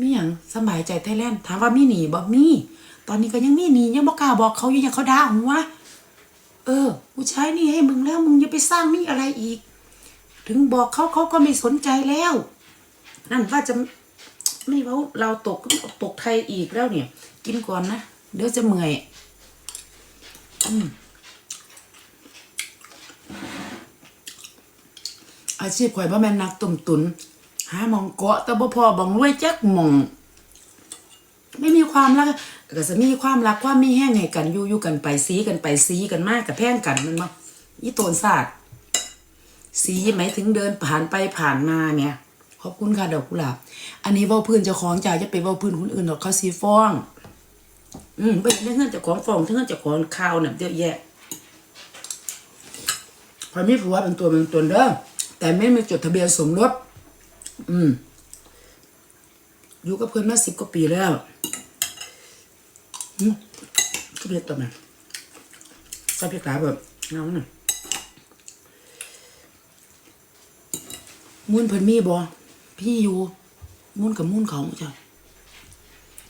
มีหยังสบายใจไทยแลนด์ถามว่ามีหนีบ่มี ตอนนี้ก็ยังมีหนียังบ่กล้าบอกเขาอยู่ยังเขาด่าหัวเออกูใช้นี่ให้มึงแล้วมึงอย่าไปสร้างนี่อะไรอีก ถึงบอกเขาเขาก็ไม่สนใจแล้ว นั่นว่าจะไม่เว้าเราตกตกไทยอีกแล้วเนี่ย กินก่อนนะเดี๋ยวจะเมื่อยอืมอาชีพข่อยบ่แม่นนักต้มตุน หาหมองเกาะแต่บ่พอบ่งรวยจักหมอง ไม่มีความรักก็จะมีความรักความมีแห้งให้กันอยู่อยู่กันไปซีกันไปซีกันมากกับแพ่งกันมันมาอีโตนศาสตร์สีไหมถึงเดินผ่านไปผ่านมาเนี่ยขอบคุณค่ะดอกกุหลาบอันนี้ว้าพื้นเจ้าของจ่าจะไปว้าพื้นคนอื่นดอกเขาสีฟ้อง อืมเป็นเรื่องเจ้าของฟ้องเรื่องเจ้าของข่าวเนี่ยเยอะแยะพอมีผัวเป็นตัวเป็นตนเด้อแต่ไม่มีจดทะเบียนสมรส อืม อยู่กับเพื่อนมาสิบกว่าปีแล้วอืมก็เรียกตัวมันซาพิกาแบบเงาหน่อยมุ่นเพิ่นมีบ่พี่อยู่มุ่นกับมุ่นเขาจ้ะ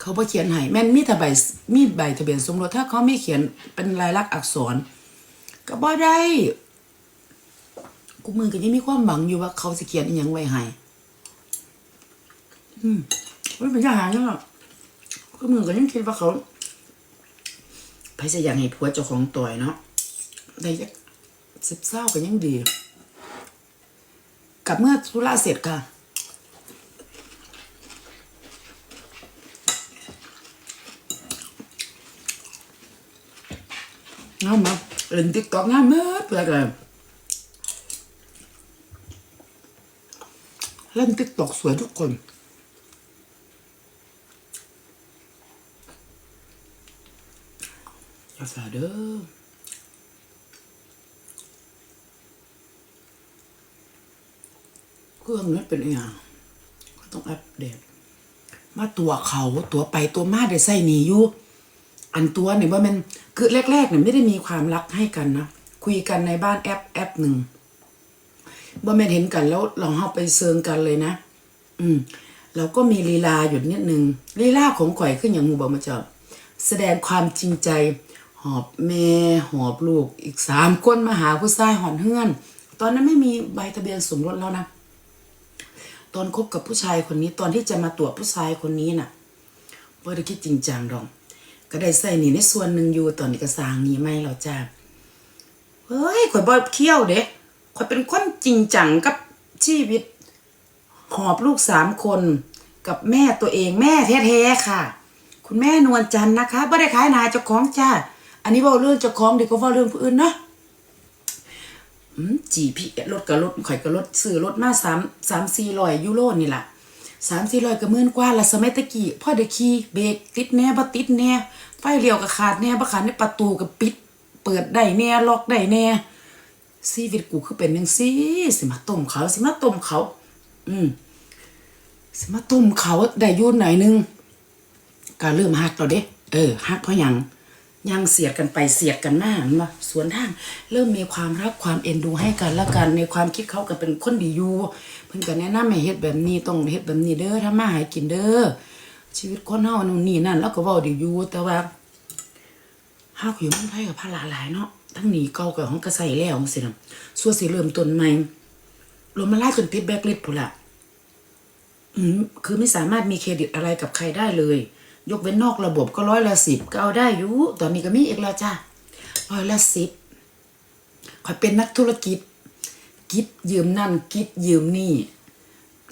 เขาบ่เขียนให้แม่นมีแต่ใบมีใบทะเบียนสมรสถ้าเขาไม่เขียนเป็นลายลักษณ์อักษร ก็บ่ได้กูมือก็ยังมีความหวังอยู่ว่าเขาสิเขียนอีหยังไว้ให้ มันเป็นทหารเนาะก็มึงก็ยังคิดว่าเขาไปจะอยากให้ผัวเจ้าของต่อยเนาะได้จักสิบเศร้าก็ยังดี กลับเมื่อธุระเสร็จค่ะงามมาเล่นติ๊กต็อกงามมื่อเพื่อกันเล่นติ๊กต็อกสวยทุกคนาแฟเด้อเครื่องนี้นเป็นอย่างก็ต้องอัปเดต มาตัวเขาตัวไปตัวมาได้ใส่หนีอยู่อันตัวเนี่ยว่ามันคือแรกๆเนี่ยไม่ได้มีความรักให้กันนะคุยกันในบ้านแอปแอปหนึ่งบ่แม่นเห็นกันแล้วลองเข้าไปเซิงกันเลยนะ อืมเราก็มีลีลาอยู่นิดนึงลีลาของข่อยขึ้นอย่างหมูบอกมาจอบแสดงความจริงใจ อบแม่หอบลูกอีกสามคนมาหาผู้ชายหอนเฮือน ตอนนั้นไม่มีใบทะเบียนสมรสแล้วนะ ตอนคบกับผู้ชายคนนี้ ตอนที่จะมาตรวจผู้ชายคนนี้น่ะบ่ได้คิดจริงจังดอกก็ได้ใส่หนีในส่วนหนึ่งอยู่ตอนนี้ก็สร้างนี่ไม่แล้วจ้าเฮ้ยข่อยบ่เคี่ยวเด้ข่อยเป็นคนจริงจังกับชีวิต หอบลูกสามคนกับแม่ตัวเองแม่แท้ๆค่ะ คุณแม่นวลจันทร์นะคะไม่ได้ขายนาเจ้าของจ้า อันนี้เว่าเรื่องเจ้าของเดี๋ยวก็เว่าเรื่องผู้อื่นเนาะจีพีรถกับรถข่อยกับรถซื้อรถมาสามสามสี่ร้อยยูโรนี่แหละสามสี่ร้อยก็หมื่นกว่าละสมัยตะกี้พ่อเด็กขี่เบรกติดแน่บ่ติดแน่ไฟเลี้ยวก็ขาดแน่บ่ขาดในประตูก็ปิด เปิดได้แน่ล็อกได้แน่ชีวิตกูคือเป็นจังซีสิมาต้มเขาสิมาต้มเขา อืมสิมาต้มเขาได้ยุ่นหน่อยนึงก็เริ่มหักเราเด้เออหักเพราะหยัง ยังเสียดกันไปเสียดกันมามาสวนทาง เริ่มมีความรักความเอ็นดูให้กันและกันในความคิดเขาก็เป็นคนดีอยู่เพิ่นก็แนะนำให้เฮ็ดแบบนี้ต้องเฮ็ดแบบนี้เด้อถ้ามาหากินเด้อชีวิตคนเฮานู่นนี่นั่นแล้วก็เว้าดีอยู่แต่ว่าเฮาอยู่เมืองไทยกับภาระหลายเนาะทั้งหนี้เก่ากับของก็ใส่แล้วจังซี่นะส่วนสิเริ่มต้นใหม่รวมมาไล่จนติดแบล็คลิสต์พุ่นล่ะอืมคือไม่สามารถมีเครดิตอะไรกับใครได้เลย ยกเว้นนอกระบบก็ร้อยละสิบก็เอาได้อยู่ตอนนี้ก็มีอีกแล้วจ้าร้อยละสิบคอยเป็นนักธุรกิจ กิดยืมนั่นกิดยืมนี่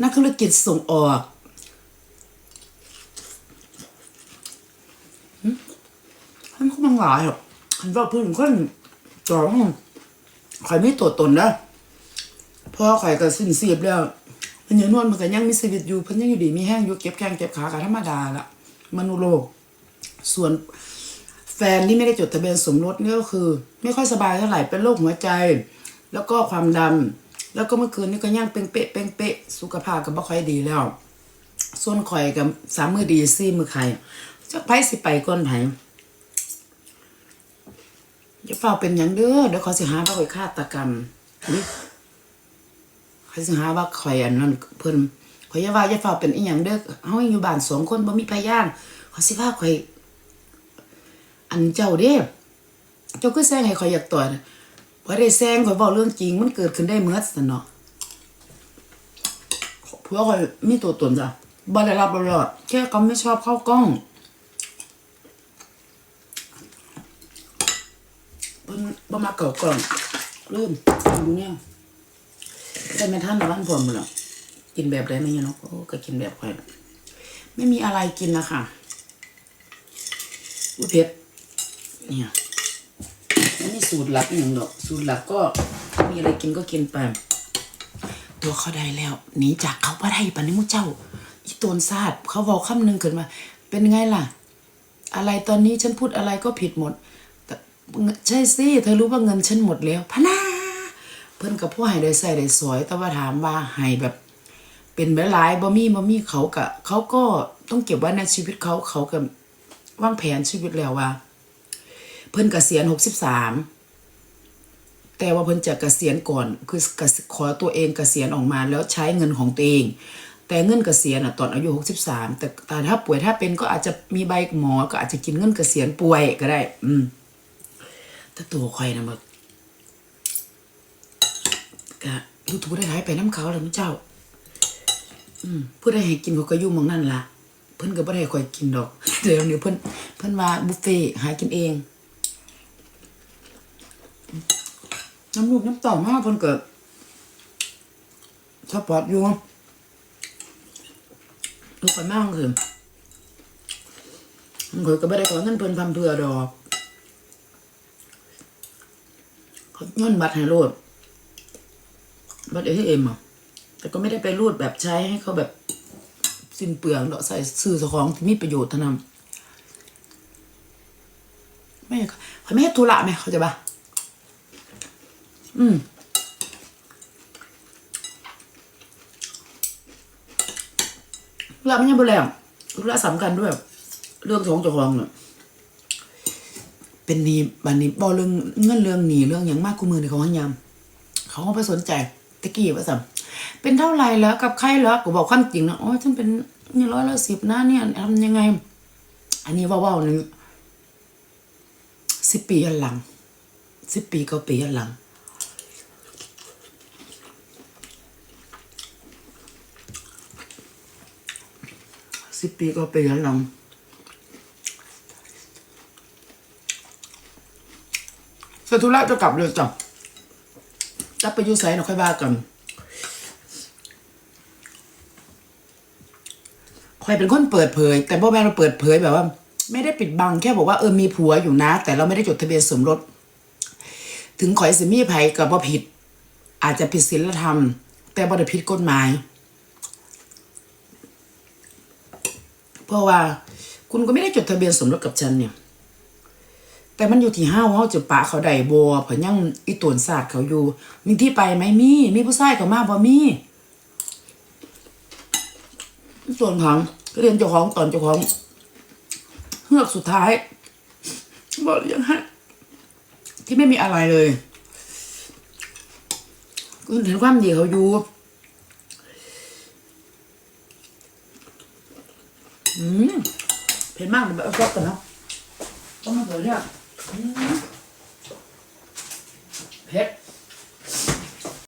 นักธุรกิจส่งออกหึมันก็มันหลายหรอกคันว่าเพื่อนคนจองคอยไม่ตัวตนนะพอข่อยก็สิ้นเสียบแล้วเพิ่นยังนวลมันก็ยังมีชีวิตอยู่เพิ่นยังอยู่ดีมีแห้งอยู่เก็บแข้งเก็บขาก็ธรรมดาละ มนุโลก ส่วนแฟนที่ไม่ได้จดทะเบียนสมรสนี่ก็คือ ไม่ค่อยสบายเท่าไหร่เป็นโรคหัวใจ แล้วก็ความดันแล้วก็เมื่อคืนนี้ก็ย่างเป้งเป๊ะเป้งเป๊ะสุขภาพก็บ่ค่อยดีแล้ว ส่วนข่อยกับสามมือดีสี่มือไข่จักไผสิไปก่อนไผอย่าเฝ้าเป็นหยังเด้อเดี๋ยวขาสิหาว่าข่อยฆาตกรรมนี่เขาสิหาว่าข่อยอันนั้นเพิ่น ข่อยอย่าว่าอย่าฝ่าเป็นอีหยังเด้อเฮาอยู่บ้านสองคนบ่มีพยานเขาสิว่าข่อย อันเจ้าเด้เจ้าคือแซงให้ข่อยอยากต่อยบ่ได้แซงข่อยเว้าเรื่องจริง มันเกิดขึ้นได้เมื่อซั่นเนาะเพราะข่อยมีตัวตนจ้ะบ่ได้รับบ่รอดแค่เขาไม่ชอบเข้ากล้องเพิ่นบ่มาเก่ากล้องลืมดูเนี่ยได้แม่ท่านบ้านผมหรอ กินแบบได้ไหมเนี่ยเนาะก็กินแบบข่อยไม่มีอะไรกินนะคะอุ้เผ็ดเนี่ยอันนี้สูตรหลับอหย่างดอก สูตรหลับก็มีอะไรกินก็กินไปตัวเขาได้แล้วหนีจากเขาบ่ได้ปานนี้มุเจ้าอีตนซาดเขาบอกคำหนึ่งขึ้นมา เป็นไงล่ะ อะไรตอนนี้ฉันพูดอะไรก็ผิดหมดแต่ใช่สิเธอรู้ว่าเงินฉันหมดแล้วพนาเพิ่นกับพวกให้ได้ใส่ได้สวย แต่ว่าถามว่าให้แบบ เป็นแบบหลายบ่มีบ่มีเขากะเขาก็ต้องเก็บไว้ในชีวิตเขาเขากับวางแผนชีวิตแล้วว่า เพิ่นกเกษียณหกสิบสามแต่ว่าเพิ่นจะกะเกษียณก่อน คือขอตัวเองกเกษียณออกมาแล้วใช้เงินของตัวเอง แต่เงินเกษียณอะตอนอายุหกสิบสามแต่แต่ถ้าป่วยถ้าเป็นก็อาจจะมีใบหมอ ก็อาจจะกินเงินกเกษียณป่วยก็ได้ อืมถ้าตัวคอยนะมึกกะยูทูบได้หายไปน้ำเขาแล้วมั้งเจ้า ผู้ใดให้กินเขาก็อยุ่หมองนั่นล่ะ เพิ่นก็บ่ได้ให้คอยกินดอก เดี๋ยวนี้เพิ่นเพิ่นว่าบุฟเฟ่ต์หากินเอง น้ำลูกน้ำต่ามากเพิ่นเกิดสปอร์ตอยู่ลูกไปมากคือมันเคยก็ไม่ได้ขอเงินเพิ่นทำเพื่อดอกเขาย้อนบัตรให้รูดบัตรเอทีเอ็มอะ แต่ก็ไม่ได้ไปรูดแบบใช้ให้เขาแบบสิ้นเปลืองดอกใส่ซื้อของที่มีประโยชน์ท่านไม่เขาไม่ให้ธุระไหมเขาจะปะอืมธุระไม่ยังบ่แล้วธุระสำคัญด้วย เรื่องของเจ้าของเนี่ยเป็นนีบันนี้บ่เรื่องเงินเรื่องหนีเรื่องอย่างมากกูมือในของยามเขาก็ไปสนใจตะกี้ว่าสัม เป็นเท่าไหร่แล้วกับใครแล้วก็บอกความจริงนะโอ้ยฉันเป็นนี่ร้อยละสิบนะเนี่ยทำยังไง อันนี้ว่าว่าหนึ่งสิบปีย้อนหลังสิบปีก้าปีย้อนหลังสิบปีก็ไปย้อนหลังเสร็จธุระจะกลับเลยจ้ะจะไปอยูไซน์เราค่อยว่ากัน คอยเป็นคนเปิดเผย แต่พ่อแม่เราเปิดเผยแบบว่า ไม่ได้ปิดบังแค่บอกว่าเออมีผัวอยู่นะ แต่เราไม่ได้จดทะเบียนสมรส ถึงขอยสิมีภัยกับว่าผิด อาจจะผิดศีลธรรม แต่บ่ได้ผิดกฎหมาย เพราะว่าคุณก็ไม่ได้จดทะเบียนสมรสกับฉันเนี่ย แต่มันอยู่ที่ห้าวเฮาจะปะเขาได้บัวเพราะยังอีตวนศาสตร์เขาอยู่มีที่ไปไหมมีมีผู้ชายเขามาบ่มี ส่วนของเรียนเจ้าของตอนเจ้าของเฮือกสุดท้ายบอกยังฮะที่ไม่มีอะไรเลยคุณเห็นความดีเขาอยู่อืมเผ็ดมากเดี๋ยวเอาซอสก่อนเนาะต้องมาเผื่อเนี่ยเผ็ด